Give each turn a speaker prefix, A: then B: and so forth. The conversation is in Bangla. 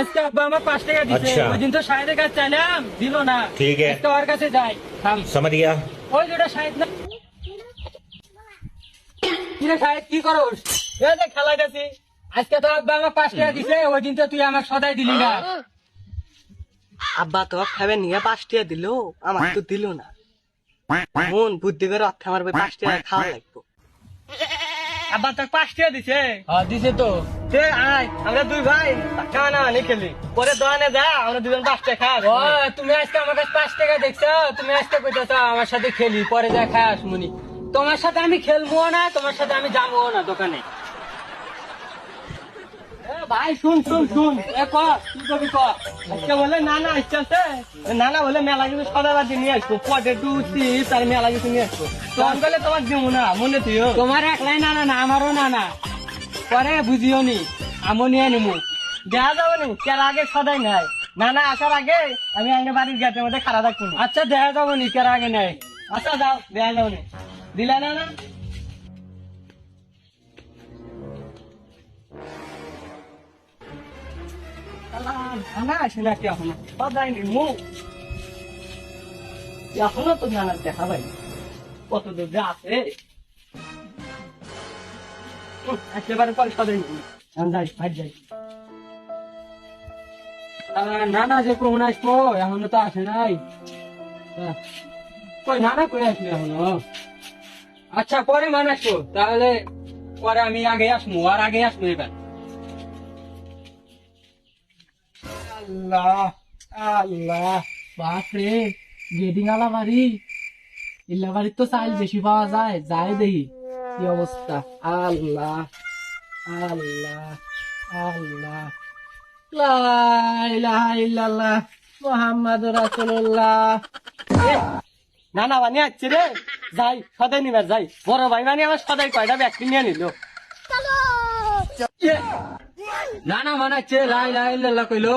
A: আজকে আব্বা আমার পাঁচ টাকা দিচ্ছে ওই দিন তো কাছে চাইলাম দিল না।
B: ঠিক আছে।
A: কাছে যাই। ওই যেটা না। আব্বা আমার পাঁচ টাকা দিছে ওই দিন তো তুই দিলি না।
C: আব্বা খাবে নিয়ে পাঁচ টাকা দিল আমার তো দিল না। মন বুদ্ধি করে অর্থ আমার পাঁচ টাকা খাওয়া লাগবে। আব্বা তো পাঁচ টাকা দিছে।
A: হ্যাঁ দিছে তো।
C: সে আয় আমরা দুই ভাই। খাওয়া না আনি খেলি। পরে দোকানে যা আমরা দুজন পাঁচ টাকা
A: ও তুমি আজকে আমার কাছে পাঁচ টাকা দেখছ? তুমি আজকে কইতেছো আমার সাথে খেলি পরে যা খাস মুনি তোমার সাথে আমি খেলব না তোমার সাথে আমি যাব না দোকানে। ভাই শুন শুন শুন। এ ক কি করবি ক।
C: আজকে বলে না না আসছে না না বলে মেলা কিছু সদাবাদি নিয়ে আসব। পটে টু চিপস আর মেলা কিছু নিয়ে আসব। তখন গেলে তোমার দিব না মনে তুইও
A: তোমার একলাই না না আমারও না না পরে বুঝিও নি আমও নিয়ে নিমু।
C: দেখা যাবে নি কেরা আগে সদাই নাই না না আসার আগে আমি আগে বাড়ির গেটের মধ্যে খারাপ থাকব
A: আচ্ছা দেখা যাব নি কের আগে নাই
C: আচ্ছা যাও দেখা যাবে নি। দিলা না না না আসে নাকি এখনও কত দূর যে আছে যাই
A: না না যে কোন আসব এখনও তো আসে নাই কই না কই আসবে এখনও আচ্ছা পরে মান আসব তাহলে পরে আমি আগে আসব, আর আগে আসব এবার।
C: আল্লাহ আল্লাহ বাপরে গেডিং আলা বাড়ি। ইল্লা বাড়ির তো চাইল বেশি পাওয়া যায় যাই দেখি কি অবস্থা? আল্লাহ আল্লাহ আল্লাহ। ইল্লাল্লাহ মুহাম্মাদুর রাসূলুল্লাহ। এ, না না মানে আসছে রে। যাই সদাই নিবার যাই। বড় ভাই মানে আমার সদাই কয়টা ব্যক্তি নিয়ে নিল!
A: না না মানাচ্ছে লাই লাই লাল্লা কইলো।